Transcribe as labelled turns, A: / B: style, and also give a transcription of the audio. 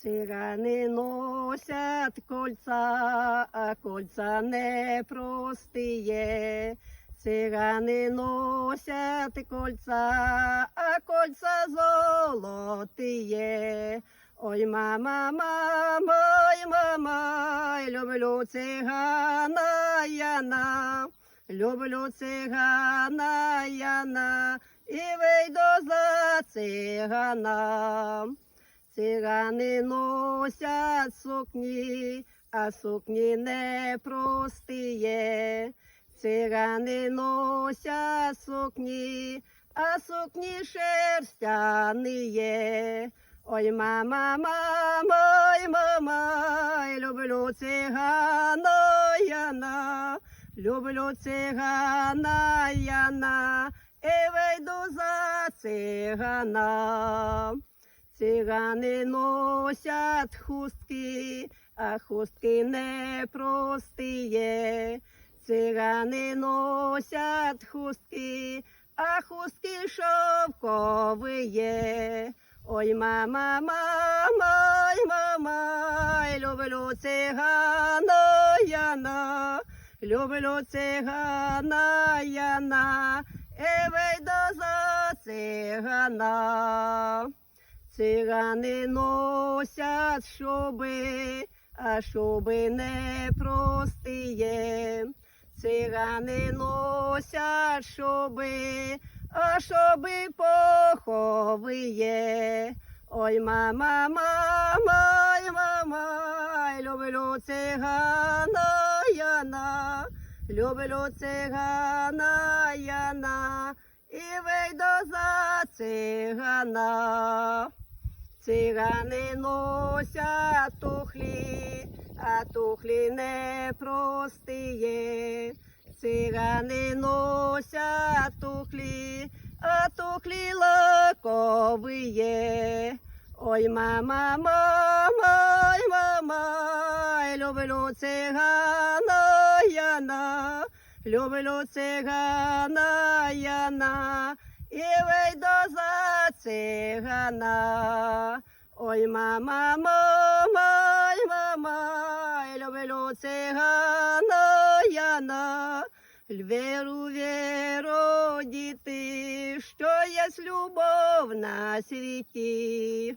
A: Цигани носять кольца, а кольца не простые. Цигани носять кольца, а кольца золотые. Ой, мама, мама, ой, мама, люблю цигана яна, люблю цигана яна, і вийду за цигана. Цигани носять сукні, а сукні не простіє. Цигани носять сукні, а сукні шерстяні. Ой, мама, мама, ой, мама, люблю цигана яна, люблю цигана яна, і вийду за цигана. Цигани носять хустки, а хустки не простіє. Цигани носять хустки, а хустки шовковые. Ой, мама, мама, ой, мама, люблю цигана яна, люблю цигана яна, і вийду за цигана. Цигани носять шуби, а шуби не простіє. Цигани носять шуби, а шуби поховиє. Ой, мама, мама, ой, мама, люблю цигана яна, люблю цигана яна, і вийду за цигана. Цигани носять тухлі, а тухлі не простіє. Цигани носять тухлі, а тухлі лаковиє. Ой, мама, мама, ой, мама, люблю цигана яна, люблю цигана яна, і вийду за цигана. Ой, мама, мама, ой, мама, люблю цигана яна. Віру, віру, діти, що є любов на світі.